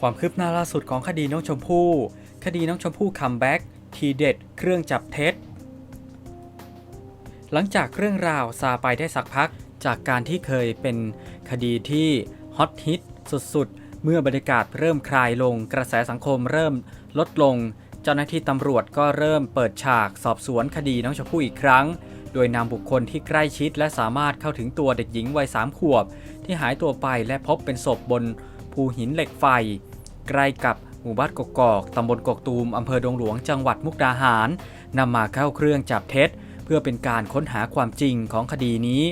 ความคืบหน้าล่าสุดของคดีน้องชมพู่ คดีน้องชมพู่คัมแบ็กทีเด็ด เครื่องจับเท็จ หลังจากเรื่องราวซาไปได้สักพัก จากการที่เคยเป็นคดีที่ฮอตฮิตสุดๆ เมื่อบรรยากาศเริ่มคลายลง กระแสสังคมเริ่มลดลง เจ้าหน้าที่ตำรวจก็เริ่มเปิดฉากสอบสวนคดีน้องชมพู่อีกครั้ง โดยนำบุคคลที่ใกล้ชิดและสามารถเข้าถึงตัวเด็กหญิงวัยสามขวบ ที่หายตัวไปและพบเป็นศพบน ภูหินเหล็กไฟ ใกล้กับหมู่บ้านกกอกตำบลกกตูมอำเภอดงหลวงจังหวัดมุกดาหารนำมาเข้าเครื่องจับเท็จ เพื่อเป็นการค้นหาความจริงของคดีนี้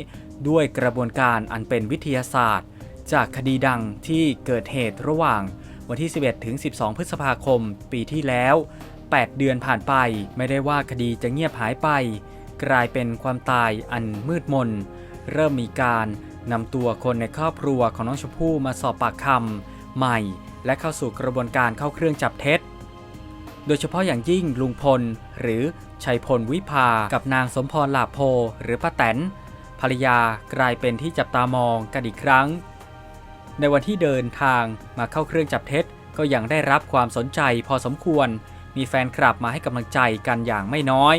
ด้วยกระบวนการอันเป็นวิทยาศาสตร์ จากคดีดังที่เกิดเหตุระหว่าง วันที่ 11 ถึง 12 พฤษภาคม ปีที่แล้ว 8 เดือนผ่านไป ไม่ได้ว่าคดีจะเงียบหายไป กลายเป็นความตายอันมืดมน เริ่มมีการ นำตัวคนในครอบครัวของน้องชมพู่มาสอบปากคำใหม่ และเข้าสู่กระบวนการเข้าเครื่องจับเท็จ โดยเฉพาะอย่างยิ่งลุงพล หรือชัยพลวิภา กับนางสมพรหลาโพ หรือป้าแตนภรรยากลายเป็นที่จับตามองกันอีกครั้ง ในวันที่เดินทางมาเข้าเครื่องจับเท็จ ก็ยังได้รับความสนใจพอสมควร มีแฟนคลับมาให้กำลังใจกันอย่างไม่น้อย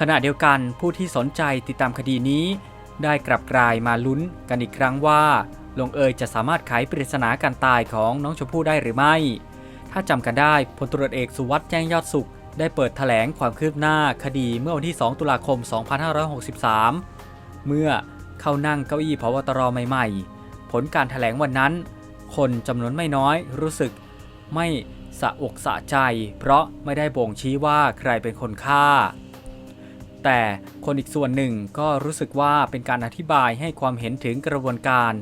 ขณะเดียวกันผู้ที่สนใจติดตามคดีนี้ ได้กลับกลายมาลุ้นกันอีกครั้งว่าลงเอยจะสามารถไขปริศนาการตายของน้องชมพู่ได้หรือไม่ ถ้าจำกันได้พลตรวจเอกสุวัสด์แจ้งยอดสุข ได้เปิดถแถลงความคืบหน้าคดีเมื่อวันที่ 2 ตุลาคม 2563 เมื่อเข้านั่งเก้าอี้พบตรใหม่ ๆ ผลการถแถลงวันนั้น คนจำนวนไม่น้อยรู้สึกไม่สะอกสะใจ เพราะไม่ได้บ่งชี้ว่าใครเป็นคนฆ่า แต่คนอีกส่วนหนึ่งก็รู้สึกว่าเป็นการอธิบายให้ความเห็นถึงกระบวนการ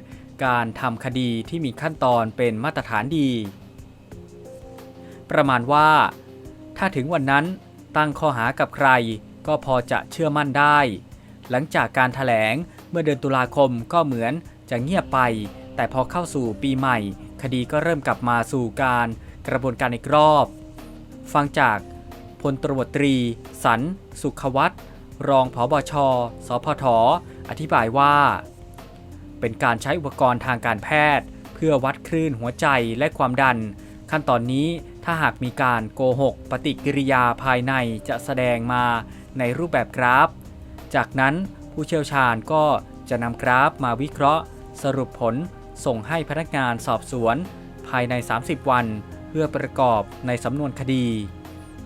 การทำคดีที่มีขั้นตอนเป็นมาตรฐานดี ประมาณว่า ถ้าถึงวันนั้นตั้งข้อหากับใคร ก็พอจะเชื่อมั่นได้ หลังจากการถแถลงเมื่อเดือนตุลาคมก็เหมือนจะเงียบไป แต่พอเข้าสู่ปีใหม่ คดีก็เริ่มกลับมาสู่การกระบวนการอีกรอบ ฟังจากพลตรวจตรี สัน สุขวัตร รองผบช สพท อธิบายว่า เป็นการใช้อุปกรณ์ทางการแพทย์ เพื่อวัดคลื่นหัวใจและความดัน ขั้นตอนนี้ถ้าหากมีการโกหก ปฏิกิริยาภายในจะแสดงมาในรูปแบบกราฟ จากนั้นผู้เชี่ยวชาญก็จะนำกราฟมาวิเคราะห์ สรุปผลส่งให้พนักงานสอบสวน ภายใน 30 วัน เพื่อประกอบในสำนวนคดี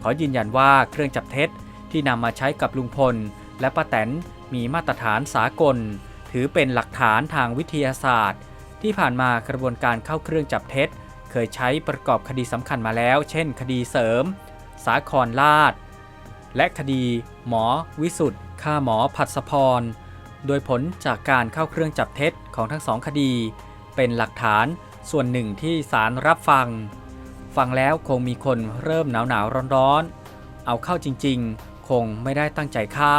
ขอยืนยันว่าเครื่องจับเท็จ ที่นำมาใช้กับลุงพล และป้าแตนมีมาตรฐานสากล ถือเป็นหลักฐานทางวิทยาศาสตร์ ที่ผ่านมากระบวนการเข้าเครื่องจับเท็จ เคยใช้ประกอบคดีสำคัญมาแล้ว เช่น คดีเสริม สาครลาด และคดี หมอ วิสุทธ์ฆ่าหมอผัดสะพร โดยผลจากการเข้าเครื่องจับเท็จของทั้งสองคดี เป็นหลักฐานส่วนหนึ่งที่ศาลรับฟัง ฟังแล้วคงมีคนเริ่มหนาวหนาวร้อนร้อนๆเอาเข้าจริง ๆ คงไม่ได้ตั้งใจฆ่า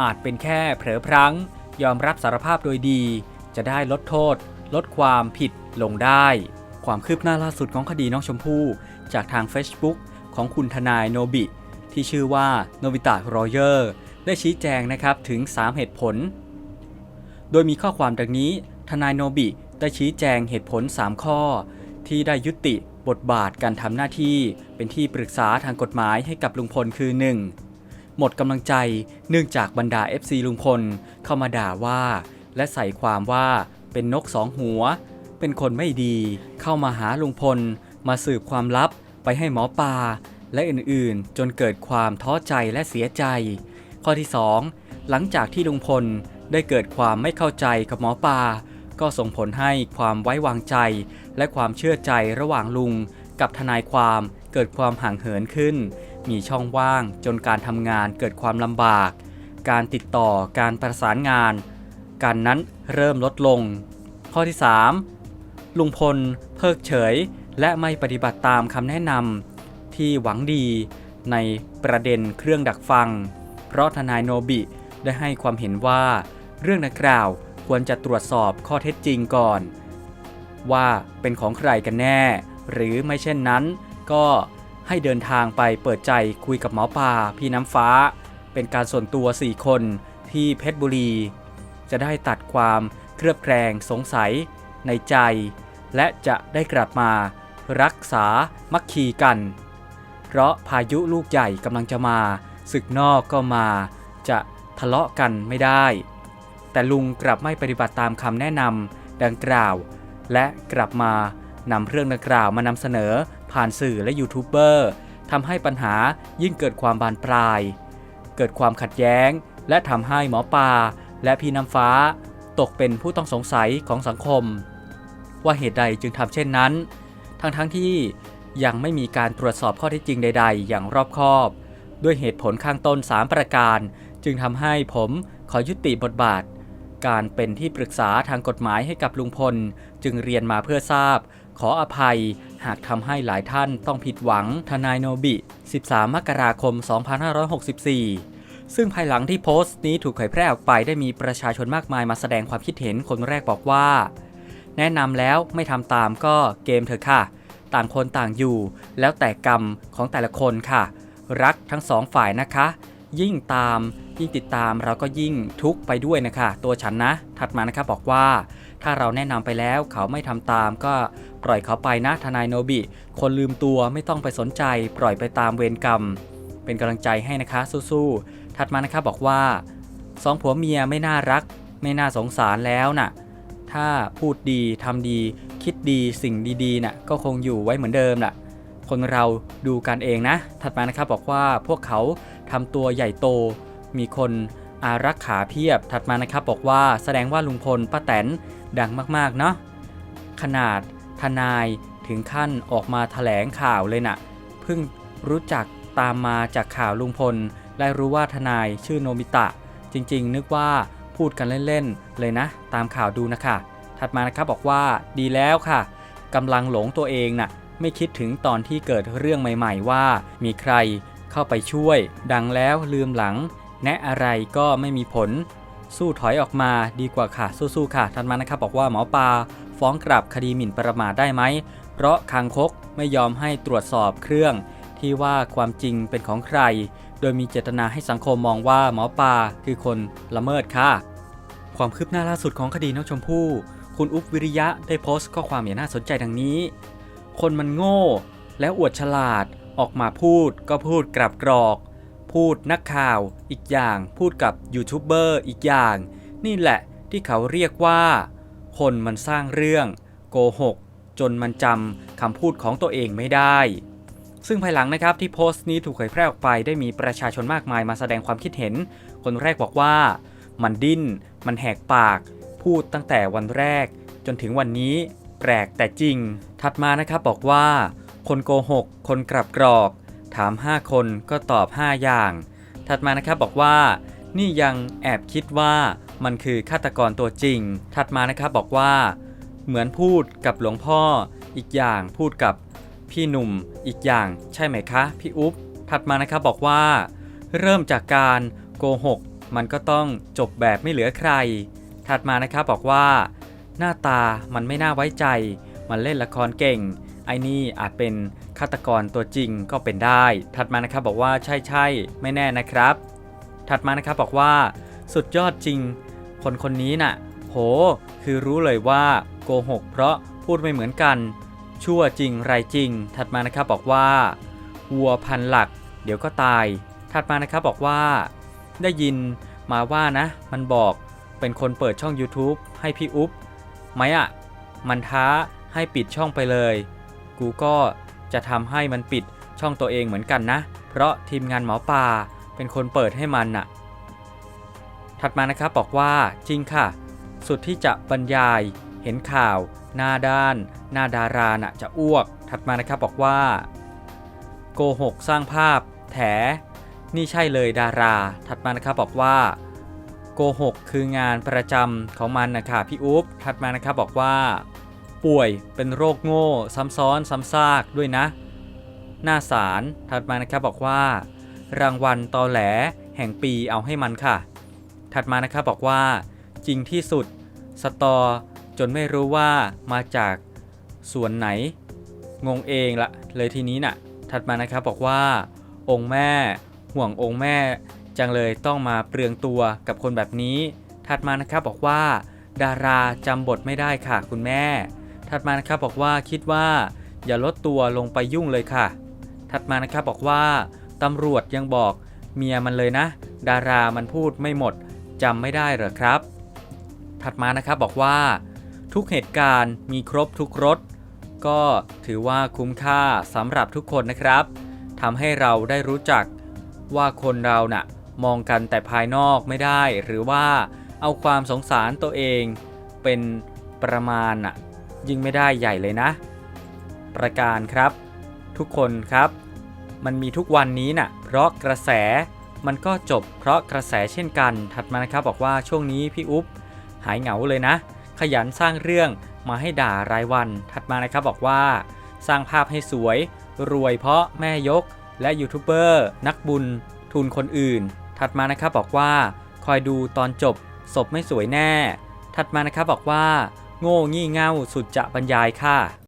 อาจเป็นแค่เผลอพลั้ง ยอมรับสารภาพโดยดี จะได้ลดโทษ ลดความผิดลงได้ ความคืบหน้าล่าสุดของคดีน้องชมพู่จากทาง Facebook ของคุณทนายโนบิ ที่ชื่อว่าโนบิตะรอเยอร์ได้ชี้แจงนะครับถึง 3 เหตุผล โดยมีข้อความดังนี้ ทนายโนบิได้ชี้แจงเหตุผล 3 ข้อ ที่ได้ยุติบทบาทการทำหน้าที่ เป็นที่ปรึกษาทางกฎหมายให้กับลุงพลคือ 1. หมดกำลังใจเนื่องจากบรรดา FC ลุงพล เข้ามาด่าว่า และใส่ความว่าเป็นนกสองหัว เป็นคนไม่ดีเข้ามาหาลุงพล มาสืบความลับไปให้หมอปลาและอื่นๆ จนเกิดความท้อใจและเสียใจ ข้อที่ 2 หลังจากที่ลุงพลได้เกิดความไม่เข้าใจกับหมอปลาก็ส่งผลให้ความไว้วางใจ และความเชื่อใจระหว่างลุง กับทนายความเกิดความห่างเหินขึ้น มีช่องว่างจนการทำงานเกิดความลำบาก การติดต่อการประสานงาน การนั้นเริ่มลดลง ข้อที่ 3 ลุงพล เพิกเฉย และไม่ปฏิบัติตามคำแนะนำที่หวังดีในประเด็นเครื่องดักฟัง เพราะทนายโนบิได้ให้ความเห็นว่า เรื่องดังกล่าวควรจะตรวจสอบข้อเท็จจริงก่อน ว่าเป็นของใครกันแน่ หรือไม่เช่นนั้น ก็ ให้เดินทางไปเปิดใจคุยกับหมอปลาพี่น้ำฟ้า เป็นการส่วนตัว 4 คนที่เพชรบุรี จะได้ตัดความเครือบแคลงสงสัยในใจ และจะได้กลับมารักษามัคคีกัน เพราะพายุลูกใหญ่กำลังจะมาศึกนอกก็มา จะทะเลาะกันไม่ได้ แต่ลุงกลับไม่ปฏิบัติตามคำแนะนำดังกล่าว และกลับมานำเรื่องดังกล่าวมานำเสนอ ผ่านสื่อและยูทูบเบอร์ทำให้ปัญหายิ่งเกิดความบานปลาย เกิดความขัดแย้ง และทำให้หมอปลาและพี่น้ำฟ้า ตกเป็นผู้ต้องสงสัยของสังคม ว่าเหตุใดจึงทำเช่นนั้น ทั้งๆทที่ยังไม่มีการตรวจสอบข้อเท็จจริงใด ๆ อย่างรอบคอบ ด้วยเหตุผลข้างต้น 3 ประการ จึงทำให้ผมขอยุติบทบาท การเป็นที่ปรึกษาทางกฎหมายให้กับลุงพล จึงเรียนมาเพื่อทราบ ขออภัย หากทำให้หลายท่านต้องผิดหวัง ทนายโนบิ 13 มกราคม 2564ซึ่งภายหลังที่โพสต์นี้ถูกเผยแพร่ออกไปได้มีประชาชนมากมายมาแสดงความคิดเห็นคนแรกบอกว่า แนะนำแล้วไม่ทำตามก็เกมเถอะค่ะ ต่างคนต่างอยู่ แล้วแต่กรรมของแต่ละคนค่ะ รักทั้งสองฝ่ายนะคะ ยิ่งตามยิ่งติดตามเราก็ยิ่งทุกข์ไปด้วยนะคะ ตัวฉันนะ ถัดมานะคะบอกว่า ถ้าเราแนะนำไปแล้วเขาไม่ทำตาม ก็ปล่อยเขาไปนะทนายโนบิ คนลืมตัวไม่ต้องไปสนใจ ปล่อยไปตามเวรกรรม เป็นกำลังใจให้นะคะสู้ๆถัดมานะคะบอกว่าสองผัวเมียไม่น่ารัก ไม่น่าสงสารแล้วน่ะ ถ้าพูดดีทำดี คิดดีสิ่งดีๆน่ะก็คงอยู่ไว้เหมือนเดิมน่ะ คนเราดูกันเองนะ ถัดมานะครับบอกว่าพวกเขาทำตัวใหญ่โต มีคน อารักขาเพียบถัดมานะครับบอกว่าแสดงว่าลุงพลป้าแตนดังมากๆเนาะขนาดทนายถึงขั้นออกมาแถลงข่าวเลยน่ะเพิ่งรู้จักตามมาจากข่าวลุงพลได้รู้ว่าทนายชื่อโนมิตะ จริงๆ นึกว่าพูดกันเล่นๆเลยนะ ตามข่าวดูนะคะถัดมานะครับบอกว่าดีแล้วค่ะกำลังหลงตัวเองน่ะไม่คิดถึงตอนที่เกิดเรื่องใหม่ ๆ ว่า มีใครเข้าไปช่วย ดังแล้วลืมหลัง แนะอะไรก็ไม่มีผล สู้ถอยออกมาดีกว่าค่ะ สู้ๆค่ะถัดมานะครับบอกว่าหมอปลาฟ้องกลับคดีหมิ่นประมาทได้ไหม เพราะคางคกไม่ยอมให้ตรวจสอบเครื่อง ที่ว่าความจริงเป็นของใคร โดยมีเจตนาให้สังคมมองว่าหมอปลาคือคนละเมิดค่ะ ความคืบหน้าล่าสุดของคดีน้องชมพู่คุณอุ๊บวิริยะได้โพสต์ข้อความอย่างน่าสนใจดังนี้ คนมันโง่ แล้วอวดฉลาด ออกมาพูดก็พูดกลับกรอก พูดนักข่าวอีกอย่าง พูดกับยูทูบเบอร์อีกอย่าง นี่แหละที่เขาเรียกว่า คนมันสร้างเรื่องโกหก จนมันจำคำพูดของตัวเองไม่ได้ ซึ่งภายหลังนะครับที่โพสต์นี้ถูกเผยแพร่ออกไปได้มีประชาชนมากมายมาแสดงความคิดเห็น คนแรกบอกว่า มันดิ้น มันแหกปาก พูดตั้งแต่วันแรก จนถึงวันนี้แปลกแต่จริง ถัดมานะครับบอกว่า คนโกหก คนกลับกรอก ถาม 5 คนก็ตอบ 5 อย่าง ถัดมานะครับบอกว่า นี่ยังแอบคิดว่ามันคือฆาตกรตัวจริง ถัดมานะครับบอกว่า เหมือนพูดกับหลวงพ่อ อีกอย่างพูดกับพี่หนุ่มอีกอย่างใช่ไหมคะ พี่อุ๊บถัดมานะครับบอกว่า เริ่มจากการโกหกมันก็ต้องจบแบบไม่เหลือใคร ถัดมานะครับบอกว่า หน้าตามันไม่น่าไว้ใจ มันเล่นละครเก่ง ไอ้นี่อาจเป็น ฆาตกรตัวจริงก็เป็นได้ ถัดมานะครับบอกว่าใช่ใช่ไม่แน่นะครับ ถัดมานะครับบอกว่า สุดยอดจริง คนคนนี้น่ะ โห คือรู้เลยว่าโกหกเพราะพูดไม่เหมือนกัน ชั่วจริงไรจริง ถัดมานะครับบอกว่าวัวพันหลัก เดี๋ยวก็ตาย ถัดมานะครับบอกว่า ได้ยินมาว่านะ มันบอกเป็นคนเปิดช่อง YouTube ให้พี่อุ๊บไหมอะมันท้าให้ปิดช่องไปเลย กูก็ จะทำให้มันปิดช่องตัวเองเหมือนกันนะ เพราะทีมงานหมอปลาเป็นคนเปิดให้มันน่ะ ถัดมานะครับบอกว่าจริงค่ะ สุดที่จะบรรยาย เห็นข่าว หน้าด้าน หน้าดาราน่ะจะอ้วก ถัดมานะครับบอกว่า โกหกสร้างภาพ แถ นี่ใช่เลยดารา ถัดมานะครับบอกว่าโกหกคืองานประจำของมันนะคะพี่อุ๊บถัดมานะครับบอกว่า ป่วยเป็นโรคโง่ซ้ำซ้อนซ้ำซากด้วยนะ หน้าสารถัดมานะครับบอกว่า รางวัลตอแหลแห่งปีเอาให้มันค่ะ ถัดมานะครับบอกว่า จริงที่สุดสตอจนไม่รู้ว่ามาจากส่วนไหน งงเองละเลยทีนี้น่ะ ถัดมานะครับบอกว่า องค์แม่ห่วงองค์แม่ จังเลยต้องมาเปลืองตัวกับคนแบบนี้ ถัดมานะครับบอกว่า ดาราจำบทไม่ได้ค่ะคุณแม่ ถัดมานะครับบอกว่าคิดว่าอย่าลดตัวลงไปยุ่งเลยค่ะ ถัดมานะครับบอกว่าตำรวจยังบอกเมียมันเลยนะ ดารามันพูดไม่หมดจำไม่ได้เหรอครับ ถัดมานะครับบอกว่า ทุกเหตุการณ์มีครบทุกรสก็ถือว่าคุ้มค่าสำหรับทุกคนนะครับทำให้เราได้รู้จักว่าคนเราน่ะมองกันแต่ภายนอกไม่ได้ หรือว่าเอาความสงสารตัวเองเป็นประมาณน่ะ ยิ่งไม่ได้ใหญ่เลยนะ ประการครับ ทุกคนครับ มันมีทุกวันนี้น่ะ เพราะกระแสมันก็จบเพราะกระแสเช่นกัน ถัดมานะครับบอกว่าช่วงนี้พี่อุ๊บหายเหงาเลยนะ ขยันสร้างเรื่องมาให้ด่ารายวัน ถัดมานะครับบอกว่า สร้างภาพให้สวย รวยเพราะแม่ยก และยูทูบเบอร์นักบุญ ทุนคนอื่น ถัดมานะครับบอกว่า คอยดูตอนจบศพไม่สวยแน่ ถัดมานะครับบอกว่า โง่งี่เง่าสุดจะบรรยายค่ะ